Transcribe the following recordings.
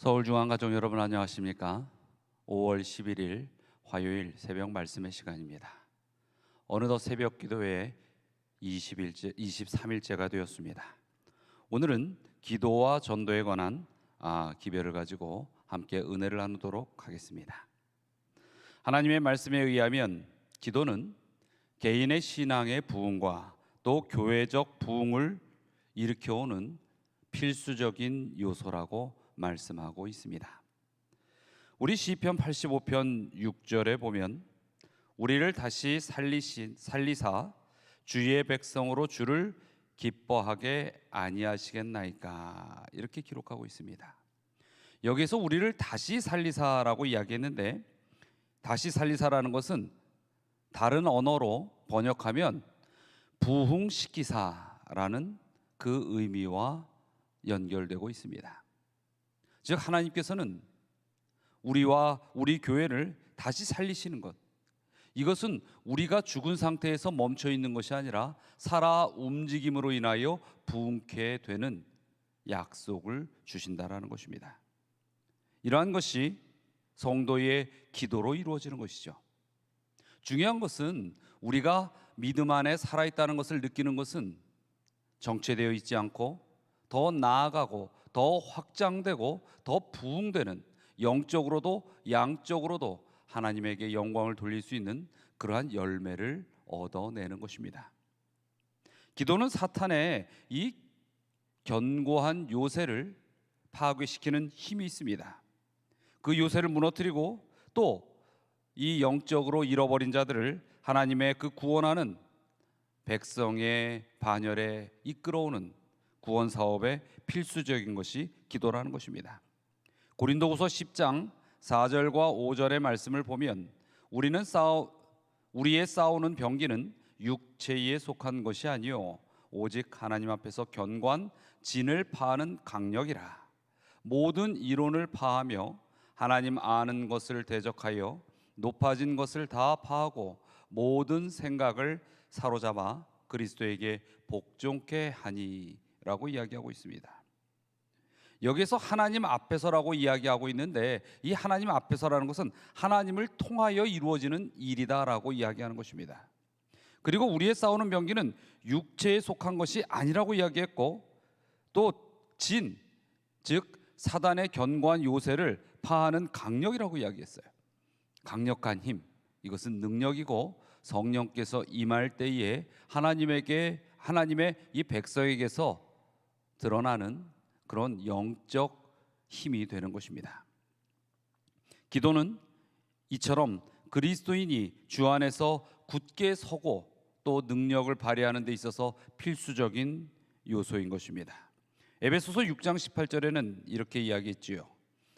서울중앙가족 여러분 안녕하십니까? 5월 11일 화요일 새벽 말씀의 시간입니다. 어느덧 새벽 기도회 20일째, 23일째가 되었습니다. 오늘은 기도와 전도에 관한 아, 기별을 가지고 함께 은혜를 나누도록 하겠습니다. 하나님의 말씀에 의하면 기도는 개인의 신앙의 부흥과 또 교회적 부흥을 일으켜오는 필수적인 요소라고 말씀하고 있습니다. 우리 시편 85편 6절에 보면 우리를 다시 살리신 살리사 주의 백성으로 주를 기뻐하게 아니하시겠나이까 이렇게 기록하고 있습니다. 여기서 우리를 다시 살리사라고 이야기했는데 다시 살리사라는 것은 다른 언어로 번역하면 부흥시키사라는 그 의미와 연결되고 있습니다. 즉 하나님께서는 우리와 우리 교회를 다시 살리시는 것. 이것은 우리가 죽은 상태에서 멈춰 있는 것이 아니라 살아 움직임으로 인하여 부흥케 되는 약속을 주신다라는 것입니다. 이러한 것이 성도의 기도로 이루어지는 것이죠. 중요한 것은 우리가 믿음 안에 살아 있다는 것을 느끼는 것은 정체되어 있지 않고 더 나아가고 더 확장되고 더 부흥되는 영적으로도 양적으로도 하나님에게 영광을 돌릴 수 있는 그러한 열매를 얻어내는 것입니다. 기도는 사탄의 이 견고한 요새를 파괴시키는 힘이 있습니다. 그 요새를 무너뜨리고 또 이 영적으로 잃어버린 자들을 하나님의 그 구원하는 백성의 반열에 이끌어오는 구원 사업의 필수적인 것이 기도라는 것입니다. 고린도후서 10장 4절과 5절의 말씀을 보면 우리는 싸우 우리의 싸우는 병기는 육체에 속한 것이 아니요 오직 하나님 앞에서 견고한 진을 파하는 강력이라 모든 이론을 파하며 하나님 아는 것을 대적하여 높아진 것을 다 파하고 모든 생각을 사로잡아 그리스도에게 복종케 하니 라고 이야기하고 있습니다. 여기서 하나님 앞에서라고 이야기하고 있는데 이 하나님 앞에서라는 것은 하나님을 통하여 이루어지는 일이다라고 이야기하는 것입니다. 그리고 우리의 싸우는 병기는 육체에 속한 것이 아니라고 이야기했고 또 진, 즉 사단의 견고한 요새를 파하는 강력이라고 이야기했어요. 강력한 힘, 이것은 능력이고 성령께서 임할 때에 하나님에게 하나님의 이 백성에게서 드러나는 그런 영적 힘이 되는 것입니다. 기도는 이처럼 그리스도인이 주 안에서 굳게 서고 또 능력을 발휘하는 데 있어서 필수적인 요소인 것입니다. 에베소서 6장 18절에는 이렇게 이야기했지요.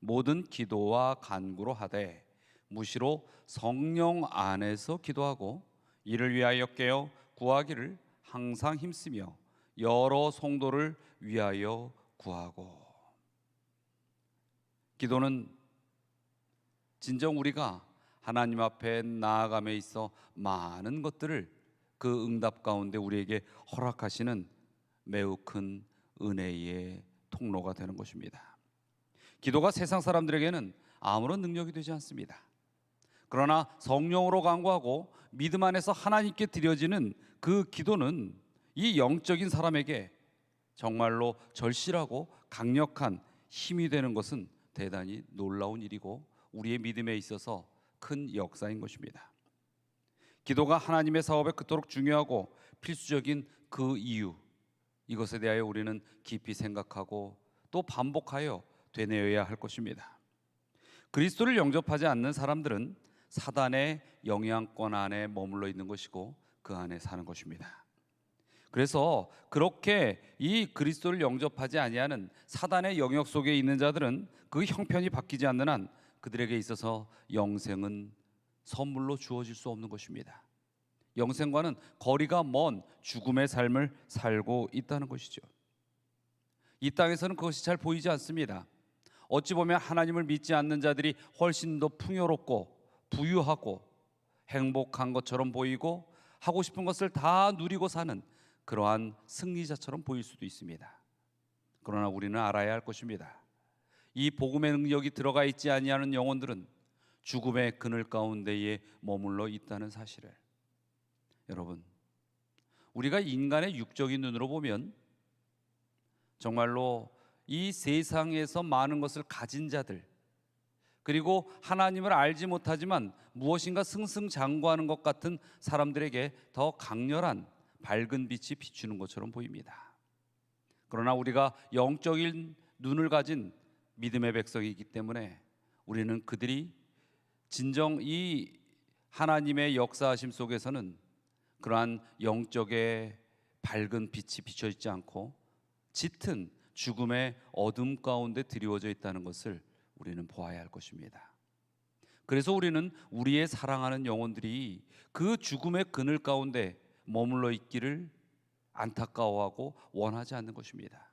모든 기도와 간구로 하되 무시로 성령 안에서 기도하고 이를 위하여 깨어 구하기를 항상 힘쓰며 여러 성도를 위하여 구하고 기도는 진정 우리가 하나님 앞에 나아감에 있어 많은 것들을 그 응답 가운데 우리에게 허락하시는 매우 큰 은혜의 통로가 되는 것입니다. 기도가 세상 사람들에게는 아무런 능력이 되지 않습니다. 그러나 성령으로 간구하고 믿음 안에서 하나님께 드려지는 그 기도는 이 영적인 사람에게 정말로 절실하고 강력한 힘이 되는 것은 대단히 놀라운 일이고 우리의 믿음에 있어서 큰 역사인 것입니다. 기도가 하나님의 사업에 그토록 중요하고 필수적인 그 이유 이것에 대하여 우리는 깊이 생각하고 또 반복하여 되뇌어야 할 것입니다. 그리스도를 영접하지 않는 사람들은 사단의 영향권 안에 머물러 있는 것이고 그 안에 사는 것입니다. 그래서 그렇게 이 그리스도를 영접하지 아니하는 사단의 영역 속에 있는 자들은 그 형편이 바뀌지 않는 한 그들에게 있어서 영생은 선물로 주어질 수 없는 것입니다. 영생과는 거리가 먼 죽음의 삶을 살고 있다는 것이죠. 이 땅에서는 그것이 잘 보이지 않습니다. 어찌 보면 하나님을 믿지 않는 자들이 훨씬 더 풍요롭고 부유하고 행복한 것처럼 보이고 하고 싶은 것을 다 누리고 사는 그러한 승리자처럼 보일 수도 있습니다. 그러나 우리는 알아야 할 것입니다. 이 복음의 능력이 들어가 있지 아니하는 영혼들은 죽음의 그늘 가운데에 머물러 있다는 사실을 여러분 우리가 인간의 육적인 눈으로 보면 정말로 이 세상에서 많은 것을 가진 자들 그리고 하나님을 알지 못하지만 무엇인가 승승장구하는 것 같은 사람들에게 더 강렬한 밝은 빛이 비추는 것처럼 보입니다. 그러나 우리가 영적인 눈을 가진 믿음의 백성이기 때문에 우리는 그들이 진정 이 하나님의 역사하심 속에서는 그러한 영적의 밝은 빛이 비춰 있지 않고 짙은 죽음의 어둠 가운데 드리워져 있다는 것을 우리는 보아야 할 것입니다. 그래서 우리는 우리의 사랑하는 영혼들이 그 죽음의 그늘 가운데 머물러 있기를 안타까워하고 원하지 않는 것입니다.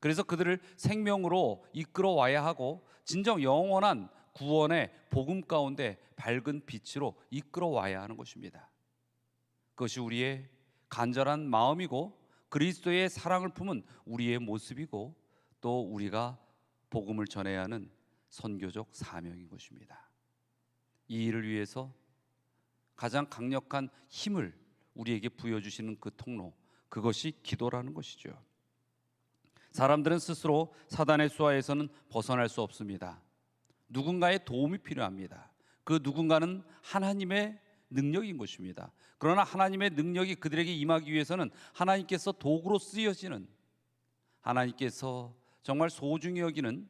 그래서 그들을 생명으로 이끌어 와야 하고 진정 영원한 구원의 복음 가운데 밝은 빛으로 이끌어 와야 하는 것입니다. 그것이 우리의 간절한 마음이고 그리스도의 사랑을 품은 우리의 모습이고 또 우리가 복음을 전해야 하는 선교적 사명인 것입니다. 이 일을 위해서 가장 강력한 힘을 우리에게 부여주시는 그 통로, 그것이 기도라는 것이죠. 사람들은 스스로 사단의 수하에서는 벗어날 수 없습니다. 누군가의 도움이 필요합니다. 그 누군가는 하나님의 능력인 것입니다. 그러나 하나님의 능력이 그들에게 임하기 위해서는 하나님께서 도구로 쓰여지는 하나님께서 정말 소중히 여기는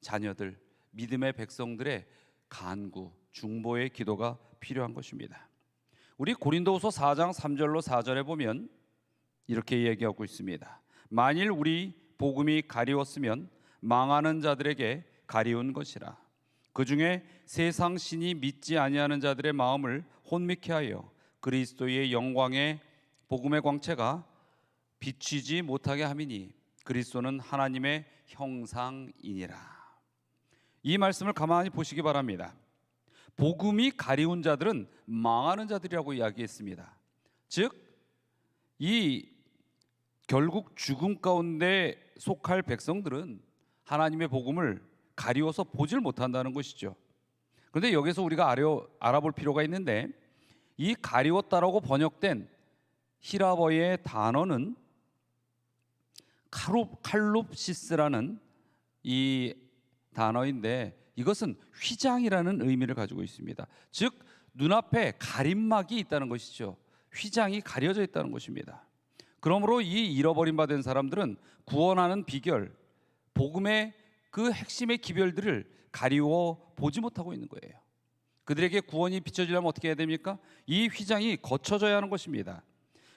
자녀들, 믿음의 백성들의 간구, 중보의 기도가 필요한 것입니다. 우리 고린도후서 4장 3절로 4절에 보면 이렇게 얘기하고 있습니다. 만일 우리 복음이 가리웠으면 망하는 자들에게 가리운 것이라. 그 중에 세상 신이 믿지 아니하는 자들의 마음을 혼미케 하여 그리스도의 영광의 복음의 광채가 비치지 못하게 함이니 그리스도는 하나님의 형상이니라. 이 말씀을 가만히 보시기 바랍니다. 복음이 가리운 자들은 망하는 자들이라고 이야기했습니다. 즉, 이 결국 죽음 가운데 속할 백성들은 하나님의 복음을 가리워서 보질 못한다는 것이죠. 그런데 여기서 우리가 알아, 알아볼 필요가 있는데 이 가리웠다라고 번역된 히라버의 단어는 카룹 칼룹시스라는 이 단어인데 이것은 휘장이라는 의미를 가지고 있습니다. 즉 눈앞에 가림막이 있다는 것이죠. 휘장이 가려져 있다는 것입니다. 그러므로 이 잃어버린 바 된 사람들은 구원하는 비결, 복음의 그 핵심의 기별들을 가리워 보지 못하고 있는 거예요. 그들에게 구원이 비춰지려면 어떻게 해야 됩니까? 이 휘장이 거쳐져야 하는 것입니다.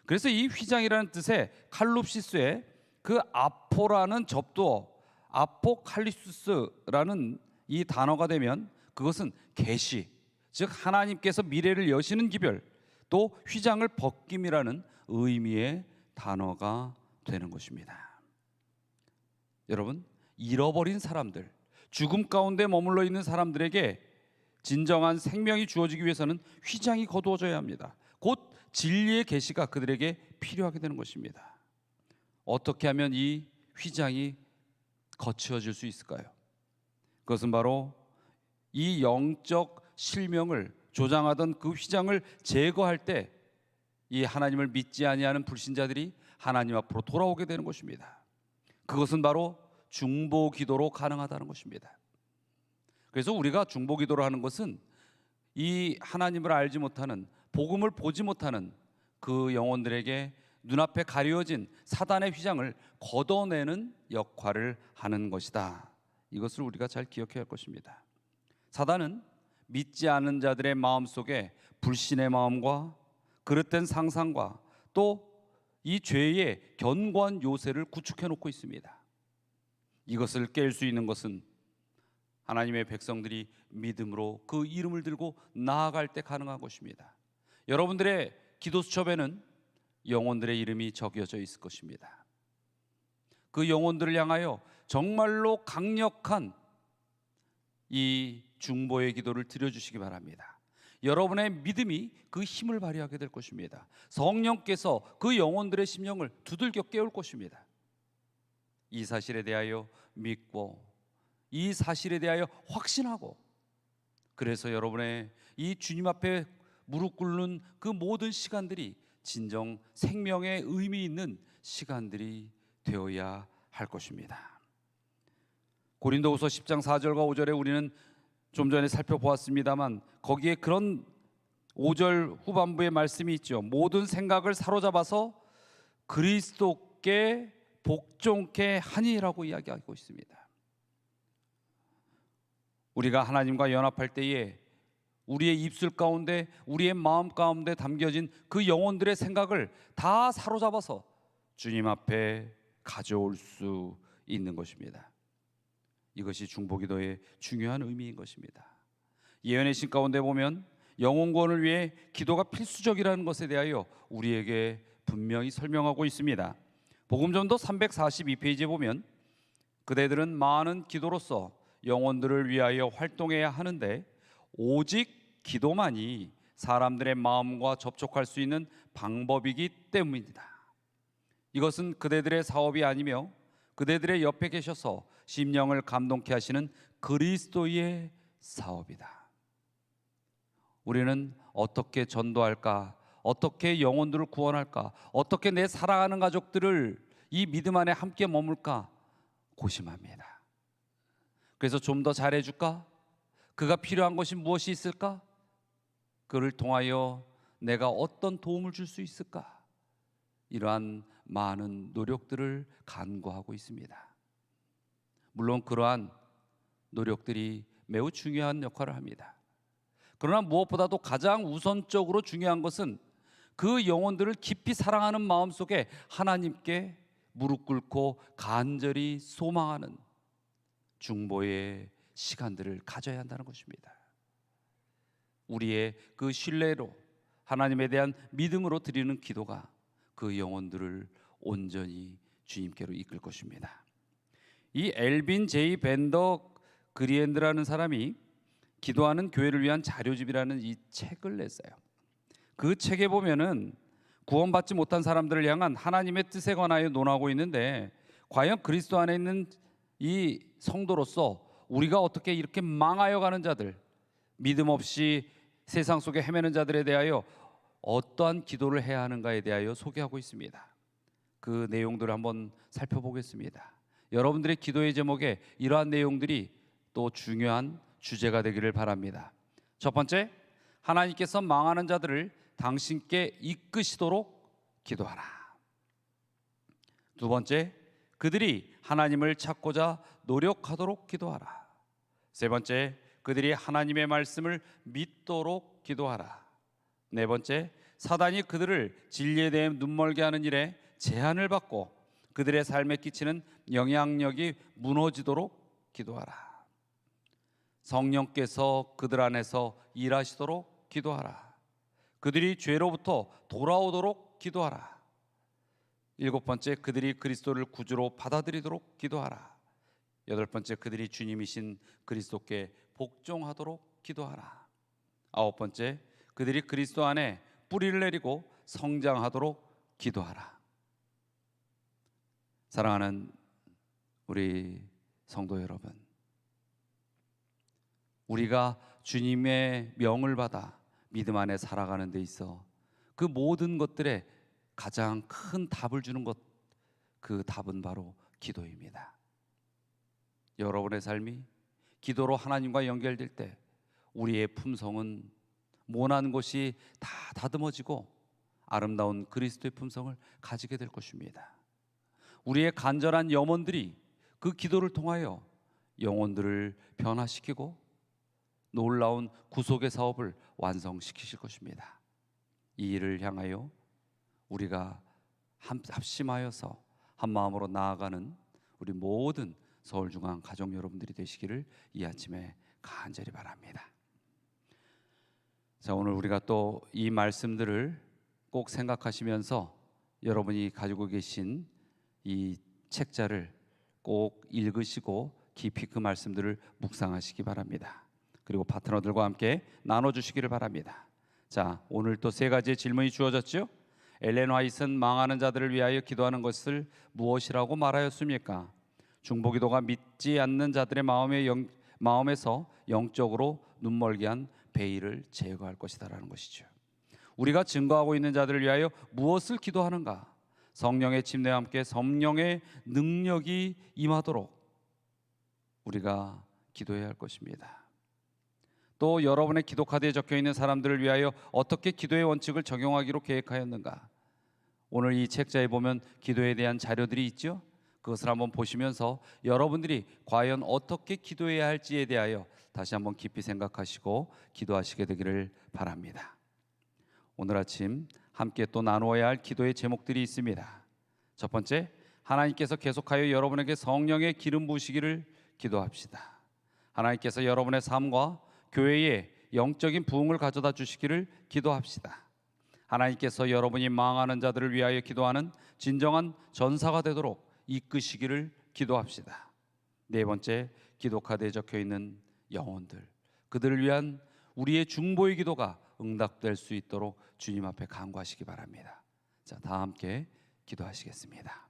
그래서 이 휘장이라는 뜻의 칼룹시스의 그 아포라는 접두어 아포칼리수스라는 이 단어가 되면 그것은 계시 즉 하나님께서 미래를 여시는 기별 또 휘장을 벗김이라는 의미의 단어가 되는 것입니다. 여러분 잃어버린 사람들 죽음 가운데 머물러 있는 사람들에게 진정한 생명이 주어지기 위해서는 휘장이 거두어져야 합니다. 곧 진리의 계시가 그들에게 필요하게 되는 것입니다. 어떻게 하면 이 휘장이 거치어질 수 있을까요? 그것은 바로 이 영적 실명을 조장하던 그 휘장을 제거할 때 이 하나님을 믿지 아니하는 불신자들이 하나님 앞으로 돌아오게 되는 것입니다. 그것은 바로 중보 기도로 가능하다는 것입니다. 그래서 우리가 중보 기도를 하는 것은 이 하나님을 알지 못하는 복음을 보지 못하는 그 영혼들에게 눈앞에 가려진 사단의 휘장을 걷어내는 역할을 하는 것이다. 이것을 우리가 잘 기억해야 할 것입니다. 사단은 믿지 않는 자들의 마음 속에 불신의 마음과 그릇된 상상과 또 이 죄의 견고한 요새를 구축해 놓고 있습니다. 이것을 깰 수 있는 것은 하나님의 백성들이 믿음으로 그 이름을 들고 나아갈 때 가능한 것입니다. 여러분들의 기도 수첩에는 영혼들의 이름이 적혀져 있을 것입니다. 그 영혼들을 향하여 정말로 강력한 이 중보의 기도를 드려주시기 바랍니다. 여러분의 믿음이 그 힘을 발휘하게 될 것입니다. 성령께서 그 영혼들의 심령을 두들겨 깨울 것입니다. 이 사실에 대하여 믿고 이 사실에 대하여 확신하고 그래서 여러분의 이 주님 앞에 무릎 꿇는 그 모든 시간들이 진정 생명의 의미 있는 시간들이 되어야 할 것입니다. 고린도후서 10장 4절과 5절에 우리는 좀 전에 살펴보았습니다만 거기에 그런 5절 후반부의 말씀이 있죠. 모든 생각을 사로잡아서 그리스도께 복종케 하니라고 이야기하고 있습니다. 우리가 하나님과 연합할 때에 우리의 입술 가운데 우리의 마음 가운데 담겨진 그 영혼들의 생각을 다 사로잡아서 주님 앞에 가져올 수 있는 것입니다. 이것이 중보기도의 중요한 의미인 것입니다. 예언의 신 가운데 보면 영혼 구원을 위해 기도가 필수적이라는 것에 대하여 우리에게 분명히 설명하고 있습니다. 복음전도 342페이지에 보면 그대들은 많은 기도로서 영혼들을 위하여 활동해야 하는데 오직 기도만이 사람들의 마음과 접촉할 수 있는 방법이기 때문입니다. 이것은 그대들의 사업이 아니며 그대들의 옆에 계셔서 심령을 감동케 하시는 그리스도의 사업이다. 우리는 어떻게 전도할까? 어떻게 영혼들을 구원할까? 어떻게 내 사랑하는 가족들을 이 믿음 안에 함께 머물까? 고심합니다. 그래서 좀 더 잘해줄까? 그가 필요한 것이 무엇이 있을까? 그를 통하여 내가 어떤 도움을 줄 수 있을까? 이러한 많은 노력들을 간구하고 있습니다. 물론 그러한 노력들이 매우 중요한 역할을 합니다. 그러나 무엇보다도 가장 우선적으로 중요한 것은 그 영혼들을 깊이 사랑하는 마음 속에 하나님께 무릎 꿇고 간절히 소망하는 중보의 시간들을 가져야 한다는 것입니다. 우리의 그 신뢰로 하나님에 대한 믿음으로 드리는 기도가 그 영혼들을 온전히 주님께로 이끌 것입니다. 이 엘빈 제이 벤더 그리엔드라는 사람이 기도하는 교회를 위한 자료집이라는 이 책을 냈어요. 그 책에 보면은 구원받지 못한 사람들을 향한 하나님의 뜻에 관하여 논하고 있는데 과연 그리스도 안에 있는 이 성도로서 우리가 어떻게 이렇게 망하여 가는 자들, 믿음 없이 세상 속에 헤매는 자들에 대하여 어떠한 기도를 해야 하는가에 대하여 소개하고 있습니다. 그 내용들을 한번 살펴보겠습니다. 여러분들의 기도의 제목에 이러한 내용들이 또 중요한 주제가 되기를 바랍니다. 첫 번째, 하나님께서 망하는 자들을 당신께 이끄시도록 기도하라. 두 번째, 그들이 하나님을 찾고자 노력하도록 기도하라. 세 번째, 그들이 하나님의 말씀을 믿도록 기도하라. 네 번째, 사단이 그들을 진리에 대해 눈멀게 하는 일에 제한을 받고 그들의 삶에 끼치는 영향력이 무너지도록 기도하라. 성령께서 그들 안에서 일하시도록 기도하라. 그들이 죄로부터 돌아오도록 기도하라. 일곱 번째, 그들이 그리스도를 구주로 받아들이도록 기도하라. 여덟 번째, 그들이 주님이신 그리스도께 복종하도록 기도하라. 아홉 번째, 그들이 그리스도 안에 뿌리를 내리고 성장하도록 기도하라. 사랑하는 우리 성도 여러분, 우리가 주님의 명을 받아 믿음 안에 살아가는 데 있어 그 모든 것들에 가장 큰 답을 주는 것, 그 답은 바로 기도입니다. 여러분의 삶이 기도로 하나님과 연결될 때 우리의 품성은 모난 것이 다 다듬어지고 아름다운 그리스도의 품성을 가지게 될 것입니다. 우리의 간절한 염원들이 그 기도를 통하여 영혼들을 변화시키고 놀라운 구속의 사업을 완성시키실 것입니다. 이 일을 향하여 우리가 합심하여서 한 마음으로 나아가는 우리 모든 서울중앙 가족 여러분들이 되시기를 이 아침에 간절히 바랍니다. 자, 오늘 우리가 또 이 말씀들을 꼭 생각하시면서 여러분이 가지고 계신 이 책자를 꼭 읽으시고 깊이 그 말씀들을 묵상하시기 바랍니다. 그리고 파트너들과 함께 나눠 주시기를 바랍니다. 자, 오늘 또 세 가지의 질문이 주어졌죠? 엘렌 화이트는 망하는 자들을 위하여 기도하는 것을 무엇이라고 말하였습니까? 중보기도가 믿지 않는 자들의 마음의 영, 마음에서 영적으로 눈멀게 한 베일을 제거할 것이다라는 것이죠. 우리가 증거하고 있는 자들을 위하여 무엇을 기도하는가? 성령의 침례와 함께 성령의 능력이 임하도록 우리가 기도해야 할 것입니다. 또 여러분의 기도 카드에 적혀 있는 사람들을 위하여 어떻게 기도의 원칙을 적용하기로 계획하였는가? 오늘 이 책자에 보면 기도에 대한 자료들이 있죠. 그것을 한번 보시면서 여러분들이 과연 어떻게 기도해야 할지에 대하여 다시 한번 깊이 생각하시고 기도하시게 되기를 바랍니다. 오늘 아침 함께 또 나누어야 할 기도의 제목들이 있습니다. 첫 번째, 하나님께서 계속하여 여러분에게 성령의 기름 부으시기를 기도합시다. 하나님께서 여러분의 삶과 교회에 영적인 부흥을 가져다 주시기를 기도합시다. 하나님께서 여러분이 망하는 자들을 위하여 기도하는 진정한 전사가 되도록 이끄시기를 기도합시다. 네 번째, 기도 카드에 적혀 있는 영혼들, 그들을 위한 우리의 중보의 기도가 응답될 수 있도록 주님 앞에 간구하시기 바랍니다. 자, 다 함께 기도하시겠습니다.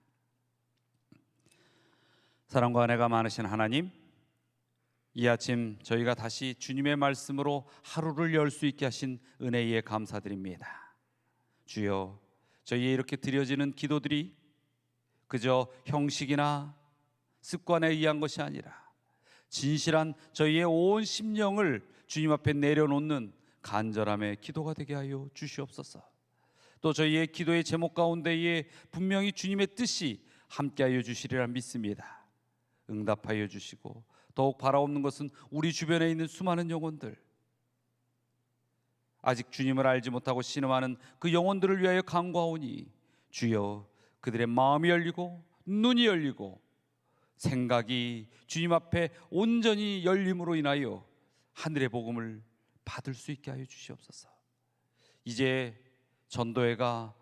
사랑과 은혜가 많으신 하나님, 이 아침 저희가 다시 주님의 말씀으로 하루를 열 수 있게 하신 은혜에 감사드립니다. 주여, 저희의 이렇게 드려지는 기도들이 그저 형식이나 습관에 의한 것이 아니라 진실한 저희의 온 심령을 주님 앞에 내려놓는 간절함의 기도가 되게 하여 주시옵소서. 또 저희의 기도의 제목 가운데에 분명히 주님의 뜻이 함께하여 주시리라 믿습니다. 응답하여 주시고 더욱 바라옵는 것은 우리 주변에 있는 수많은 영혼들 아직 주님을 알지 못하고 신음하는 그 영혼들을 위하여 간구하오니 주여 그들의 마음이 열리고 눈이 열리고 생각이 주님 앞에 온전히 열림으로 인하여 하늘의 복음을 받을 수 있게 하여 주시옵소서. 이제 전도회가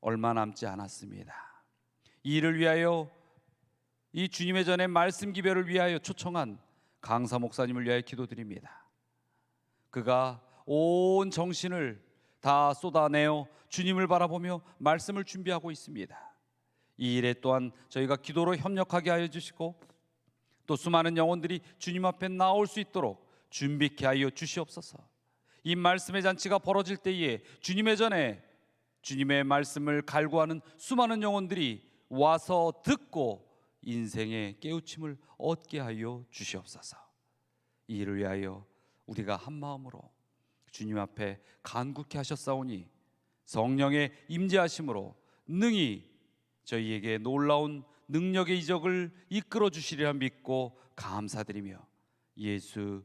얼마 남지 않았습니다. 이 일을 위하여 이 주님의 전에 말씀 기별을 위하여 초청한 강사 목사님을 위하여 기도드립니다. 그가 온 정신을 다 쏟아내어 주님을 바라보며 말씀을 준비하고 있습니다. 이 일에 또한 저희가 기도로 협력하게 하여 주시고 또 수많은 영혼들이 주님 앞에 나올 수 있도록 준비케 하여 주시옵소서. 이 말씀의 잔치가 벌어질 때에 주님의 전에 주님의 말씀을 갈구하는 수많은 영혼들이 와서 듣고 인생의 깨우침을 얻게 하여 주시옵소서. 이 일을 위하여 우리가 한 마음으로 주님 앞에 간구케 하셨사오니 성령의 임재하심으로 능히 저희에게 놀라운 능력의 이적을 이끌어 주시리라 믿고 감사드리며 예수